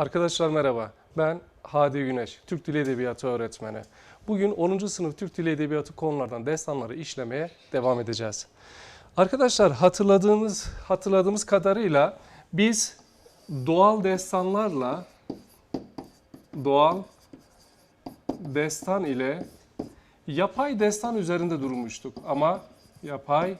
Arkadaşlar merhaba. Ben Hadi Güneş, Türk Dili Edebiyatı öğretmeni. Bugün 10. sınıf Türk Dili Edebiyatı konulardan destanları işlemeye devam edeceğiz. Arkadaşlar hatırladığımız hatırladığımız kadarıyla biz doğal destanlarla doğal destan ile yapay destan üzerinde durmuştuk ama yapay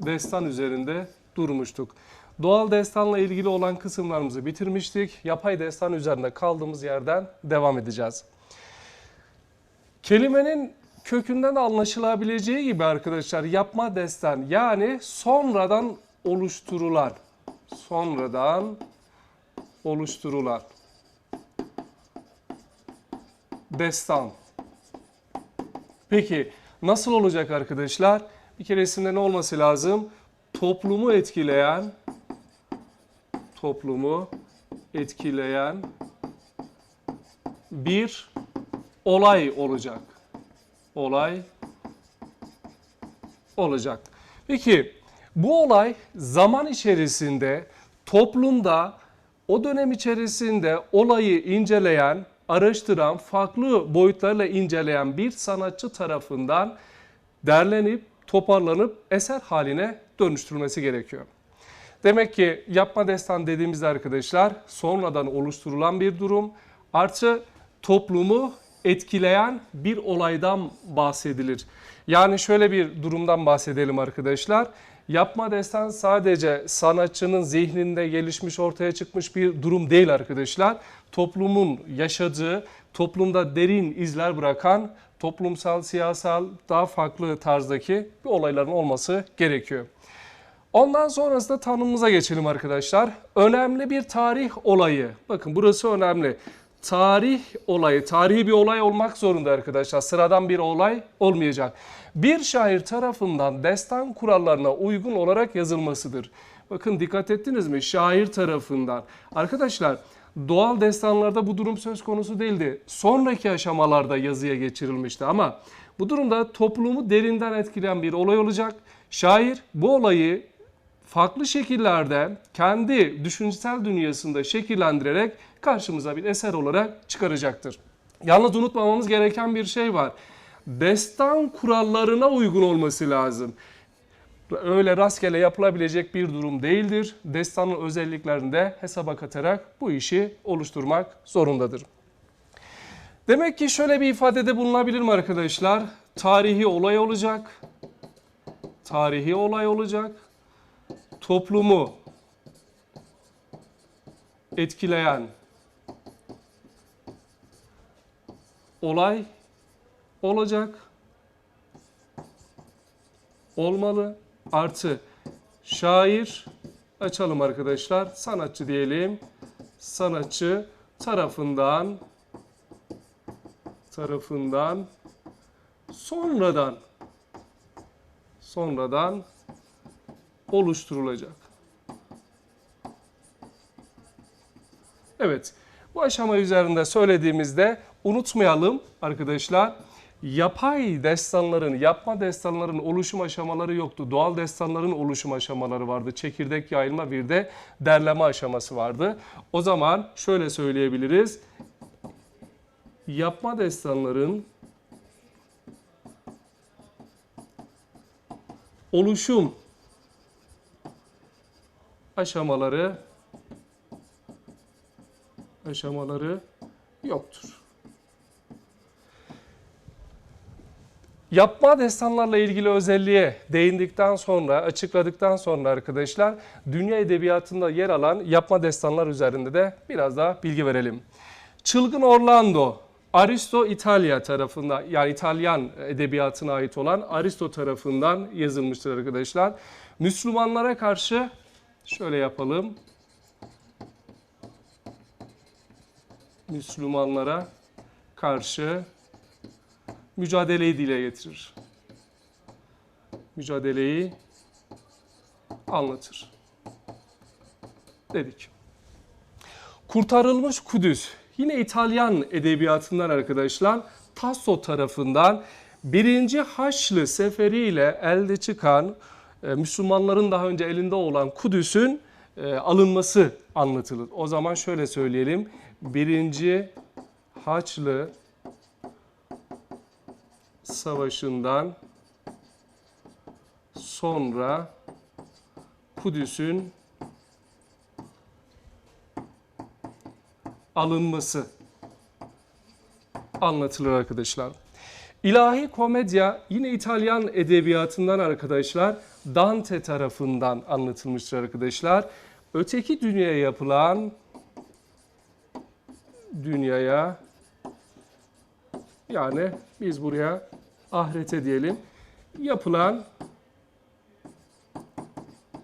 destan üzerinde durmuştuk. Doğal destanla ilgili olan kısımlarımızı bitirmiştik. Yapay destan üzerinde kaldığımız yerden devam edeceğiz. Kelimenin kökünden de anlaşılabileceği gibi arkadaşlar yapma destan yani sonradan oluşturulan sonradan oluşturulan destan. Peki nasıl olacak arkadaşlar? Bir keresinde ne olması lazım? Toplumu etkileyen toplumu etkileyen bir olay olacak. Olay olacak. Peki bu olay zaman içerisinde toplumda o dönem içerisinde olayı inceleyen, araştıran, farklı boyutlarla inceleyen bir sanatçı tarafından derlenip, toparlanıp eser haline dönüştürülmesi gerekiyor. Demek ki yapma destan dediğimizde arkadaşlar sonradan oluşturulan bir durum artı toplumu etkileyen bir olaydan bahsedilir. Yani şöyle bir durumdan bahsedelim arkadaşlar. Yapma destan sadece sanatçının zihninde gelişmiş ortaya çıkmış bir durum değil arkadaşlar. Toplumun yaşadığı, toplumda derin izler bırakan toplumsal, siyasal daha farklı tarzdaki bir olayların olması gerekiyor. Ondan sonrasında tanımımıza geçelim arkadaşlar. Önemli bir tarih olayı. Bakın burası önemli. Tarih olayı, tarihi bir olay olmak zorunda arkadaşlar. Sıradan bir olay olmayacak. Bir şair tarafından destan kurallarına uygun olarak yazılmasıdır. Bakın dikkat ettiniz mi? Şair tarafından. Arkadaşlar doğal destanlarda bu durum söz konusu değildi. Sonraki aşamalarda yazıya geçirilmişti ama bu durumda toplumu derinden etkileyen bir olay olacak. Şair bu olayı farklı şekillerde kendi düşünsel dünyasında şekillendirerek karşımıza bir eser olarak çıkaracaktır. Yalnız unutmamamız gereken bir şey var. Destan kurallarına uygun olması lazım. Öyle rastgele yapılabilecek bir durum değildir. Destanın özelliklerini de hesaba katarak bu işi oluşturmak zorundadır. Demek ki şöyle bir ifadede bulunabilir mi arkadaşlar? Tarihi olay olacak. Tarihi olay olacak toplumu etkileyen olay olacak. Olmalı. Artı şair açalım arkadaşlar. Sanatçı diyelim. Sanatçı tarafından tarafından sonradan sonradan oluşturulacak. Evet, bu aşama üzerinde söylediğimizde unutmayalım arkadaşlar. Yapay destanların, yapma destanların oluşum aşamaları yoktu. Doğal destanların oluşum aşamaları vardı. Çekirdek yayılma bir de derleme aşaması vardı. O zaman şöyle söyleyebiliriz. Yapma destanların oluşum aşamaları aşamaları yoktur. Yapma destanlarla ilgili özelliğe değindikten sonra, açıkladıktan sonra arkadaşlar dünya edebiyatında yer alan yapma destanlar üzerinde de biraz daha bilgi verelim. Çılgın Orlando, Aristo İtalya tarafından yani İtalyan edebiyatına ait olan Aristo tarafından yazılmıştır arkadaşlar. Müslümanlara karşı Şöyle yapalım. Müslümanlara karşı mücadeleyi dile getirir. Mücadeleyi anlatır. Dedik. Kurtarılmış Kudüs. Yine İtalyan edebiyatından arkadaşlar Tasso tarafından birinci Haçlı seferiyle elde çıkan Müslümanların daha önce elinde olan Kudüs'ün e, alınması anlatılır. O zaman şöyle söyleyelim. Birinci Haçlı Savaşı'ndan sonra Kudüs'ün alınması anlatılır arkadaşlar. İlahi komedya yine İtalyan edebiyatından arkadaşlar Dante tarafından anlatılmıştır arkadaşlar. Öteki dünyaya yapılan dünyaya yani biz buraya ahirete diyelim yapılan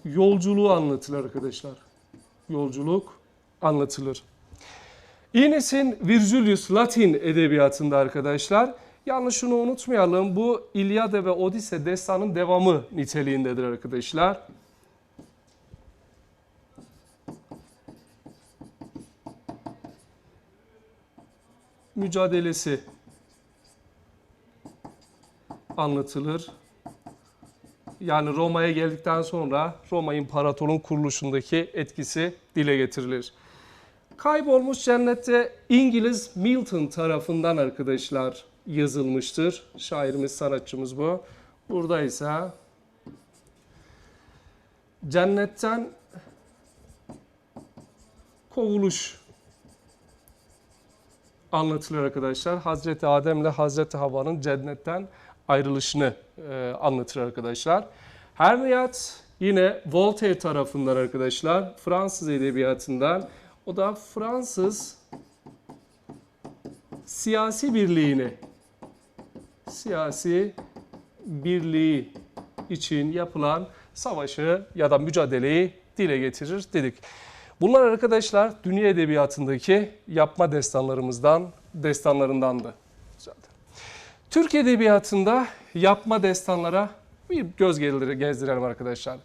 yolculuğu anlatılır arkadaşlar. Yolculuk anlatılır. Enes'in Virgilius Latin edebiyatında arkadaşlar. Yalnız şunu unutmayalım. Bu İlyada ve Odise destanın devamı niteliğindedir arkadaşlar. Mücadelesi anlatılır. Yani Roma'ya geldikten sonra Roma İmparatorluğu'nun kuruluşundaki etkisi dile getirilir. Kaybolmuş Cennette İngiliz Milton tarafından arkadaşlar yazılmıştır. Şairimiz, sanatçımız bu. Burada ise cennetten kovuluş anlatılır arkadaşlar. Hazreti Adem ile Hazreti Havva'nın cennetten ayrılışını e, anlatır arkadaşlar. Henriette yine Voltaire tarafından arkadaşlar Fransız edebiyatından o da Fransız siyasi birliğini siyasi birliği için yapılan savaşı ya da mücadeleyi dile getirir dedik. Bunlar arkadaşlar dünya edebiyatındaki yapma destanlarımızdan, destanlarındandı zaten. Türk edebiyatında yapma destanlara bir göz gezdirelim arkadaşlar.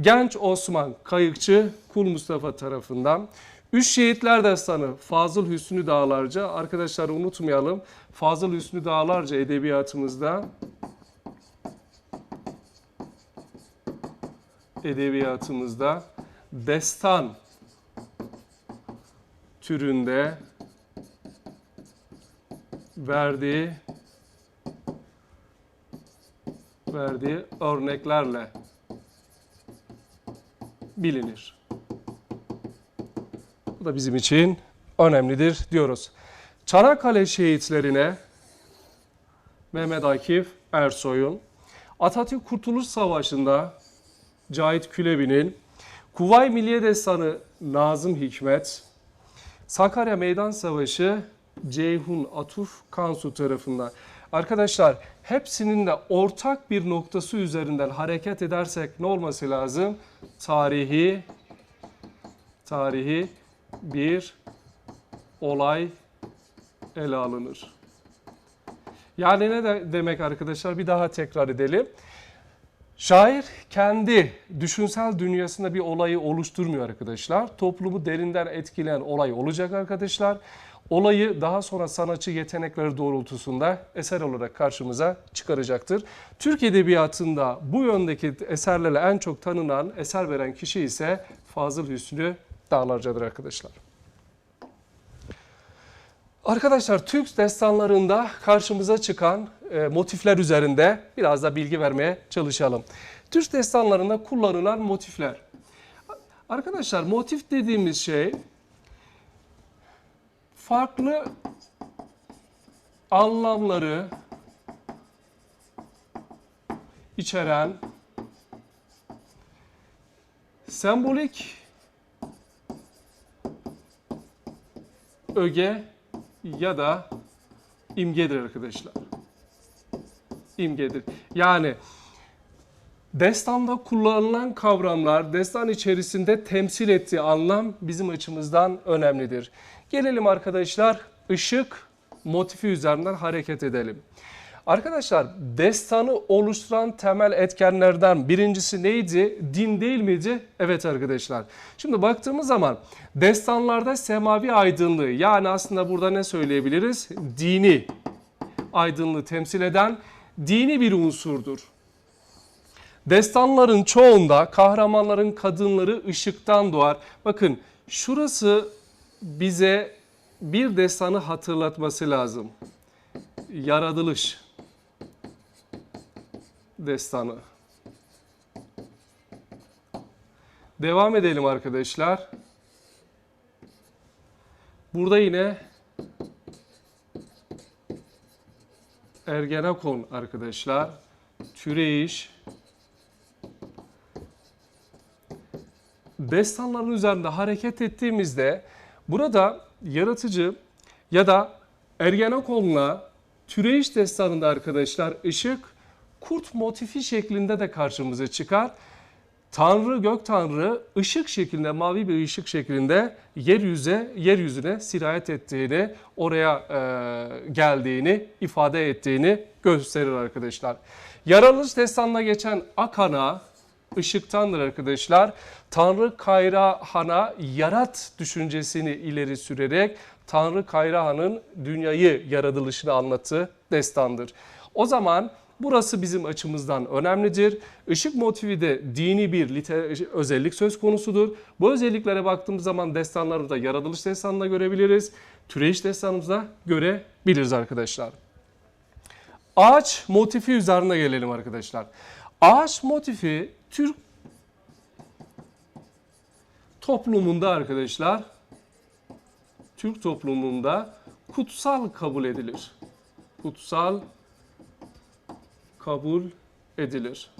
Genç Osman Kayıkçı Kul Mustafa tarafından Üç Şehitler Destanı Fazıl Hüsnü Dağlarca arkadaşlar unutmayalım. Fazıl Hüsnü Dağlarca edebiyatımızda edebiyatımızda destan türünde verdiği verdiği örneklerle bilinir. Bu da bizim için önemlidir diyoruz. Çanakkale şehitlerine Mehmet Akif Ersoy'un Atatürk Kurtuluş Savaşı'nda Cahit Külebi'nin Kuvay Milliye Destanı Nazım Hikmet Sakarya Meydan Savaşı Ceyhun Atuf Kansu tarafından. Arkadaşlar hepsinin de ortak bir noktası üzerinden hareket edersek ne olması lazım? Tarihi tarihi bir olay ele alınır. Yani ne de demek arkadaşlar? Bir daha tekrar edelim. Şair kendi düşünsel dünyasında bir olayı oluşturmuyor arkadaşlar. Toplumu derinden etkileyen olay olacak arkadaşlar. Olayı daha sonra sanatçı yetenekleri doğrultusunda eser olarak karşımıza çıkaracaktır. Türk Edebiyatı'nda bu yöndeki eserlerle en çok tanınan, eser veren kişi ise Fazıl Hüsnü Dağlarca'dır arkadaşlar. Arkadaşlar Türk destanlarında karşımıza çıkan e, motifler üzerinde biraz da bilgi vermeye çalışalım. Türk destanlarında kullanılan motifler. Arkadaşlar motif dediğimiz şey farklı anlamları içeren sembolik öge ya da imgedir arkadaşlar. İmgedir. Yani destanda kullanılan kavramlar destan içerisinde temsil ettiği anlam bizim açımızdan önemlidir. Gelelim arkadaşlar ışık motifi üzerinden hareket edelim. Arkadaşlar destanı oluşturan temel etkenlerden birincisi neydi? Din değil miydi? Evet arkadaşlar. Şimdi baktığımız zaman destanlarda semavi aydınlığı yani aslında burada ne söyleyebiliriz? Dini aydınlığı temsil eden dini bir unsurdur. Destanların çoğunda kahramanların kadınları ışıktan doğar. Bakın şurası bize bir destanı hatırlatması lazım. Yaratılış destanı. Devam edelim arkadaşlar. Burada yine Ergenekon arkadaşlar. Türeyiş. Destanların üzerinde hareket ettiğimizde burada yaratıcı ya da Ergenekon'la Türeyiş destanında arkadaşlar ışık kurt motifi şeklinde de karşımıza çıkar. Tanrı, gök tanrı ışık şeklinde, mavi bir ışık şeklinde yeryüze, yeryüzüne sirayet ettiğini, oraya e, geldiğini, ifade ettiğini gösterir arkadaşlar. Yaratılış destanına geçen Akana ışıktandır arkadaşlar. Tanrı Kayrahan'a yarat düşüncesini ileri sürerek Tanrı Kayrahan'ın dünyayı yaratılışını anlatı destandır. O zaman Burası bizim açımızdan önemlidir. Işık motivi de dini bir özellik söz konusudur. Bu özelliklere baktığımız zaman destanlarda yaratılış destanında görebiliriz. Türeyiş destanımızda görebiliriz arkadaşlar. Ağaç motifi üzerine gelelim arkadaşlar. Ağaç motifi Türk toplumunda arkadaşlar Türk toplumunda kutsal kabul edilir. Kutsal kabul edilir.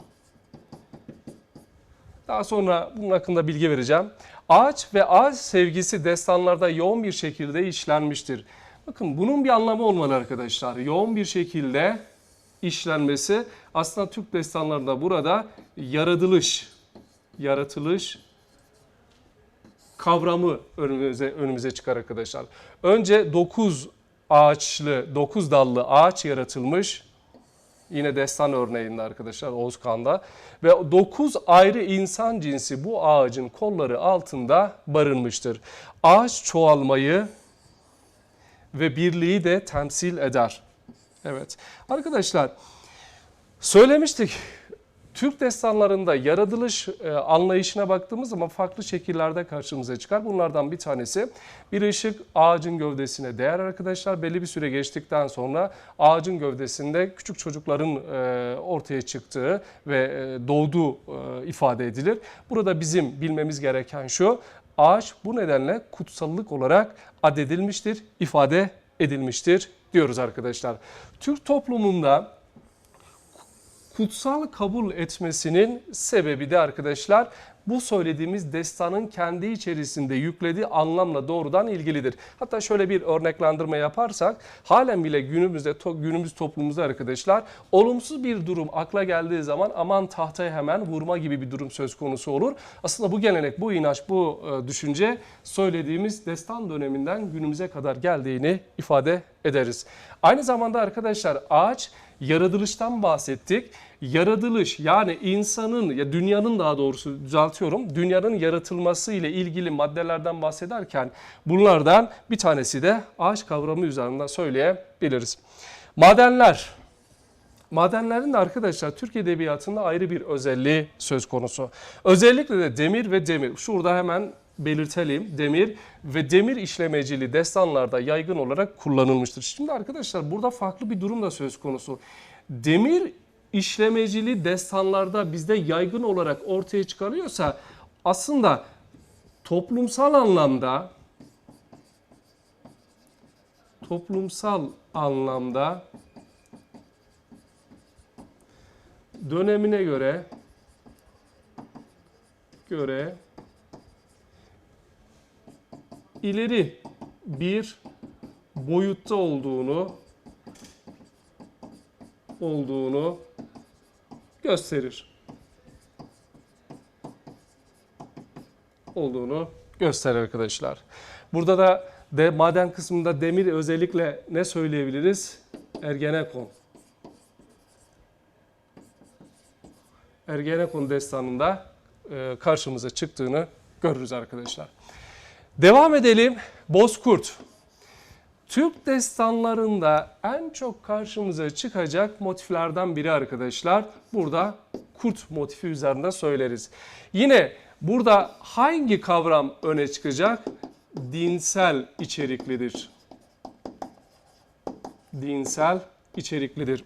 Daha sonra bunun hakkında bilgi vereceğim. Ağaç ve ağaç sevgisi destanlarda yoğun bir şekilde işlenmiştir. Bakın bunun bir anlamı olmalı arkadaşlar. Yoğun bir şekilde işlenmesi aslında Türk destanlarında burada yaratılış, yaratılış kavramı önümüze, önümüze çıkar arkadaşlar. Önce 9 ağaçlı, 9 dallı ağaç yaratılmış. Yine destan örneğinde arkadaşlar Oğuzkan'da. Ve 9 ayrı insan cinsi bu ağacın kolları altında barınmıştır. Ağaç çoğalmayı ve birliği de temsil eder. Evet arkadaşlar söylemiştik Türk destanlarında yaratılış e, anlayışına baktığımız zaman farklı şekillerde karşımıza çıkar. Bunlardan bir tanesi bir ışık ağacın gövdesine değer arkadaşlar. Belli bir süre geçtikten sonra ağacın gövdesinde küçük çocukların e, ortaya çıktığı ve e, doğduğu e, ifade edilir. Burada bizim bilmemiz gereken şu. Ağaç bu nedenle kutsallık olarak adedilmiştir, ifade edilmiştir diyoruz arkadaşlar. Türk toplumunda kutsal kabul etmesinin sebebi de arkadaşlar bu söylediğimiz destanın kendi içerisinde yüklediği anlamla doğrudan ilgilidir. Hatta şöyle bir örneklendirme yaparsak halen bile günümüzde günümüz toplumumuzda arkadaşlar olumsuz bir durum akla geldiği zaman aman tahtaya hemen vurma gibi bir durum söz konusu olur. Aslında bu gelenek, bu inanç, bu e, düşünce söylediğimiz destan döneminden günümüze kadar geldiğini ifade ederiz. Aynı zamanda arkadaşlar ağaç yaratılıştan bahsettik. Yaratılış yani insanın ya dünyanın daha doğrusu düzeltiyorum. Dünyanın yaratılması ile ilgili maddelerden bahsederken bunlardan bir tanesi de ağaç kavramı üzerinden söyleyebiliriz. Madenler Madenlerin de arkadaşlar Türk Edebiyatı'nda ayrı bir özelliği söz konusu. Özellikle de demir ve demir. Şurada hemen belirtelim. Demir ve demir işlemecili destanlarda yaygın olarak kullanılmıştır. Şimdi arkadaşlar burada farklı bir durum da söz konusu. Demir işlemecili destanlarda bizde yaygın olarak ortaya çıkarıyorsa aslında toplumsal anlamda toplumsal anlamda dönemine göre göre ileri bir boyutta olduğunu olduğunu gösterir. Olduğunu gösterir arkadaşlar. Burada da de maden kısmında demir özellikle ne söyleyebiliriz? Ergenekon. Ergenekon destanında e, karşımıza çıktığını görürüz arkadaşlar. Devam edelim. Bozkurt. Türk destanlarında en çok karşımıza çıkacak motiflerden biri arkadaşlar. Burada kurt motifi üzerinde söyleriz. Yine burada hangi kavram öne çıkacak? Dinsel içeriklidir. Dinsel içeriklidir.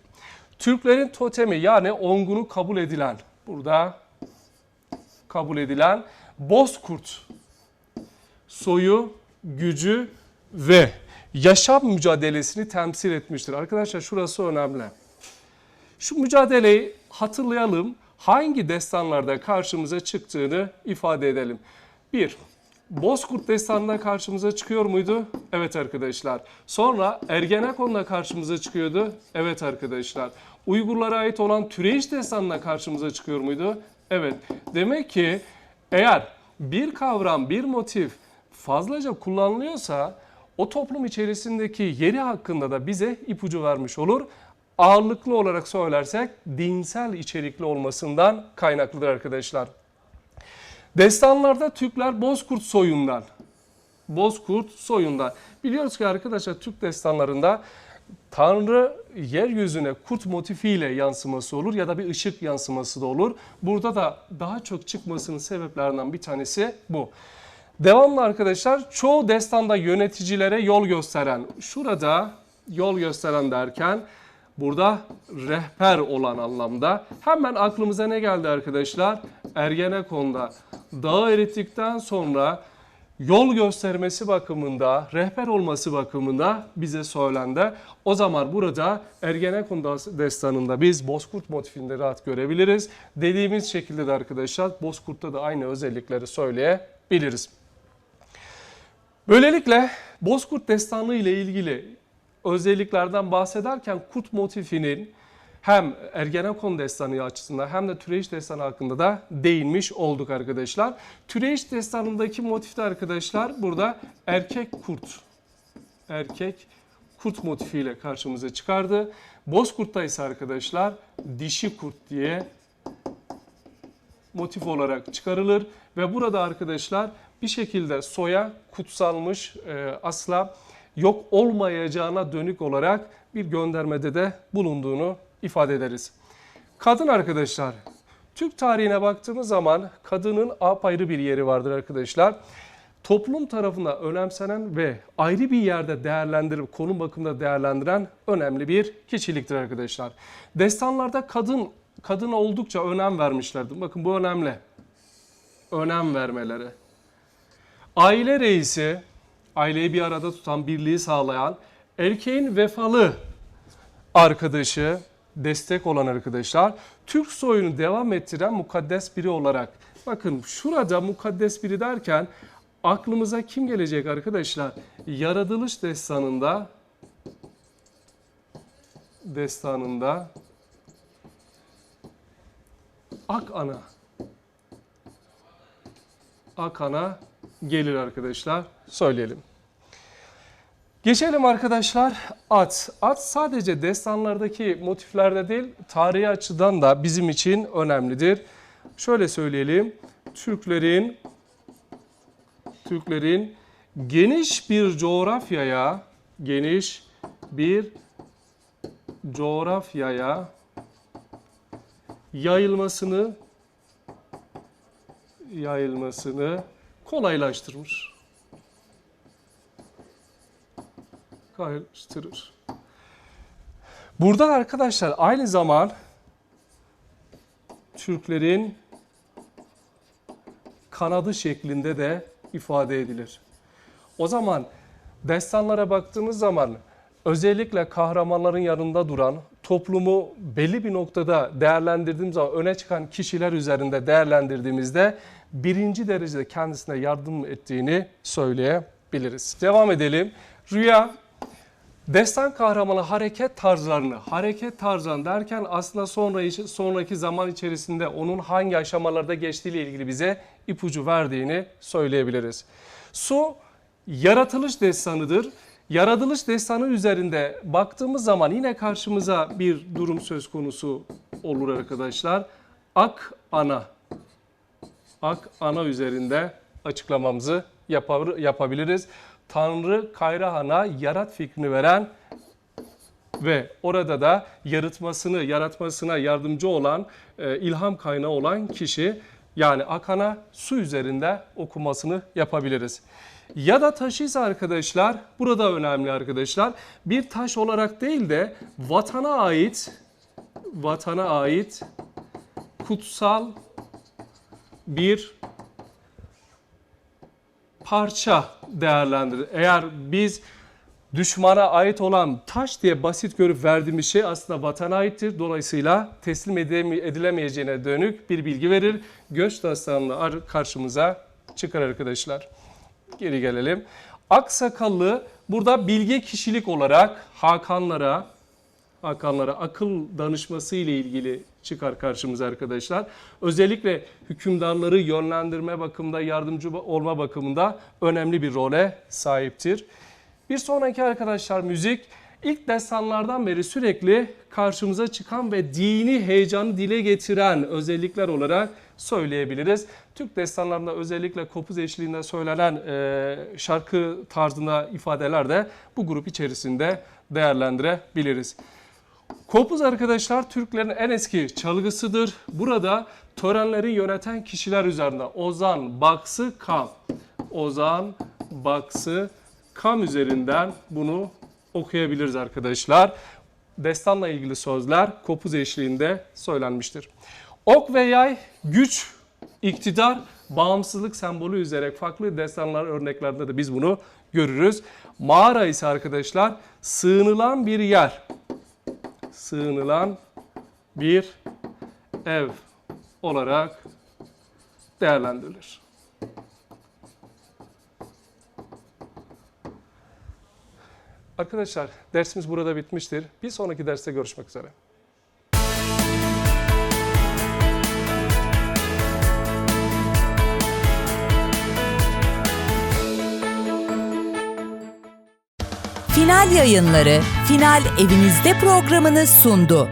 Türklerin totemi yani ongunu kabul edilen, burada kabul edilen bozkurt soyu, gücü ve yaşam mücadelesini temsil etmiştir. Arkadaşlar şurası önemli. Şu mücadeleyi hatırlayalım. Hangi destanlarda karşımıza çıktığını ifade edelim. 1. Bozkurt destanında karşımıza çıkıyor muydu? Evet arkadaşlar. Sonra Ergenekon'da karşımıza çıkıyordu. Evet arkadaşlar. Uygurlara ait olan Türeyiş destanında karşımıza çıkıyor muydu? Evet. Demek ki eğer bir kavram, bir motif fazlaca kullanılıyorsa o toplum içerisindeki yeri hakkında da bize ipucu vermiş olur. Ağırlıklı olarak söylersek dinsel içerikli olmasından kaynaklıdır arkadaşlar. Destanlarda Türkler Bozkurt soyundan, Bozkurt soyundan. Biliyoruz ki arkadaşlar Türk destanlarında Tanrı yeryüzüne kurt motifiyle yansıması olur ya da bir ışık yansıması da olur. Burada da daha çok çıkmasının sebeplerinden bir tanesi bu. Devamlı arkadaşlar çoğu destanda yöneticilere yol gösteren, şurada yol gösteren derken burada rehber olan anlamda hemen aklımıza ne geldi arkadaşlar? Ergenekon'da dağı erittikten sonra yol göstermesi bakımında, rehber olması bakımında bize söylendi. O zaman burada Ergenekon destanında biz Bozkurt motifinde rahat görebiliriz. Dediğimiz şekilde de arkadaşlar Bozkurt'ta da aynı özellikleri söyleyebiliriz. Böylelikle Bozkurt destanı ile ilgili özelliklerden bahsederken kurt motifinin hem Ergenekon destanı açısından hem de Türeyiş destanı hakkında da değinmiş olduk arkadaşlar. Türeyiş destanındaki motifte arkadaşlar burada erkek kurt, erkek kurt motifiyle karşımıza çıkardı. Bozkurt'ta ise arkadaşlar dişi kurt diye motif olarak çıkarılır ve burada arkadaşlar bir şekilde soya kutsalmış e, asla yok olmayacağına dönük olarak bir göndermede de bulunduğunu ifade ederiz. Kadın arkadaşlar, Türk tarihine baktığımız zaman kadının apayrı bir yeri vardır arkadaşlar. Toplum tarafından önemsenen ve ayrı bir yerde değerlendirip konum bakımında değerlendiren önemli bir kişiliktir arkadaşlar. Destanlarda kadın kadına oldukça önem vermişlerdir. Bakın bu önemli. Önem vermeleri. Aile reisi, aileyi bir arada tutan, birliği sağlayan, erkeğin vefalı arkadaşı, destek olan arkadaşlar, Türk soyunu devam ettiren mukaddes biri olarak. Bakın şurada mukaddes biri derken aklımıza kim gelecek arkadaşlar? Yaratılış destanında destanında Ak ana. Ak ana gelir arkadaşlar. Söyleyelim. Geçelim arkadaşlar at. At sadece destanlardaki motiflerde değil tarihi açıdan da bizim için önemlidir. Şöyle söyleyelim. Türklerin Türklerin geniş bir coğrafyaya geniş bir coğrafyaya yayılmasını yayılmasını kolaylaştırmış. Kolaylaştırır. Burada arkadaşlar aynı zaman Türklerin kanadı şeklinde de ifade edilir. O zaman destanlara baktığımız zaman özellikle kahramanların yanında duran, toplumu belli bir noktada değerlendirdiğimiz zaman öne çıkan kişiler üzerinde değerlendirdiğimizde birinci derecede kendisine yardım ettiğini söyleyebiliriz. Devam edelim. Rüya Destan kahramanı hareket tarzlarını, hareket tarzlarını derken aslında sonra, sonraki zaman içerisinde onun hangi aşamalarda geçtiğiyle ilgili bize ipucu verdiğini söyleyebiliriz. Su yaratılış destanıdır. Yaratılış destanı üzerinde baktığımız zaman yine karşımıza bir durum söz konusu olur arkadaşlar. Ak ana. Ak ana üzerinde açıklamamızı yapabiliriz. Tanrı Kayrahan'a yarat fikrini veren ve orada da yaratmasını, yaratmasına yardımcı olan, e, ilham kaynağı olan kişi yani akana su üzerinde okumasını yapabiliriz. Ya da taşıysa arkadaşlar, burada önemli arkadaşlar, bir taş olarak değil de vatana ait, vatana ait kutsal bir parça değerlendirir. Eğer biz düşmana ait olan taş diye basit görüp verdiğimiz şey aslında vatana aittir. Dolayısıyla teslim edileme- edilemeyeceğine dönük bir bilgi verir. Göç dastanını ar- karşımıza çıkar arkadaşlar. Geri gelelim. Aksakallı burada bilge kişilik olarak Hakanlara, Hakanlara akıl danışması ile ilgili çıkar karşımıza arkadaşlar. Özellikle hükümdarları yönlendirme bakımında, yardımcı olma bakımında önemli bir role sahiptir. Bir sonraki arkadaşlar müzik ilk destanlardan beri sürekli karşımıza çıkan ve dini heyecanı dile getiren özellikler olarak söyleyebiliriz. Türk destanlarında özellikle kopuz eşliğinde söylenen e, şarkı tarzında ifadeler de bu grup içerisinde değerlendirebiliriz. Kopuz arkadaşlar Türklerin en eski çalgısıdır. Burada törenleri yöneten kişiler üzerinde Ozan, Baksı, Kam. Ozan, Baksı, Kam üzerinden bunu okuyabiliriz arkadaşlar. Destanla ilgili sözler kopuz eşliğinde söylenmiştir. Ok ve yay güç, iktidar, bağımsızlık sembolü üzere farklı destanlar örneklerde de biz bunu görürüz. Mağara ise arkadaşlar sığınılan bir yer sığınılan bir ev olarak değerlendirilir. Arkadaşlar dersimiz burada bitmiştir. Bir sonraki derste görüşmek üzere. Final yayınları Final Evinizde programını sundu.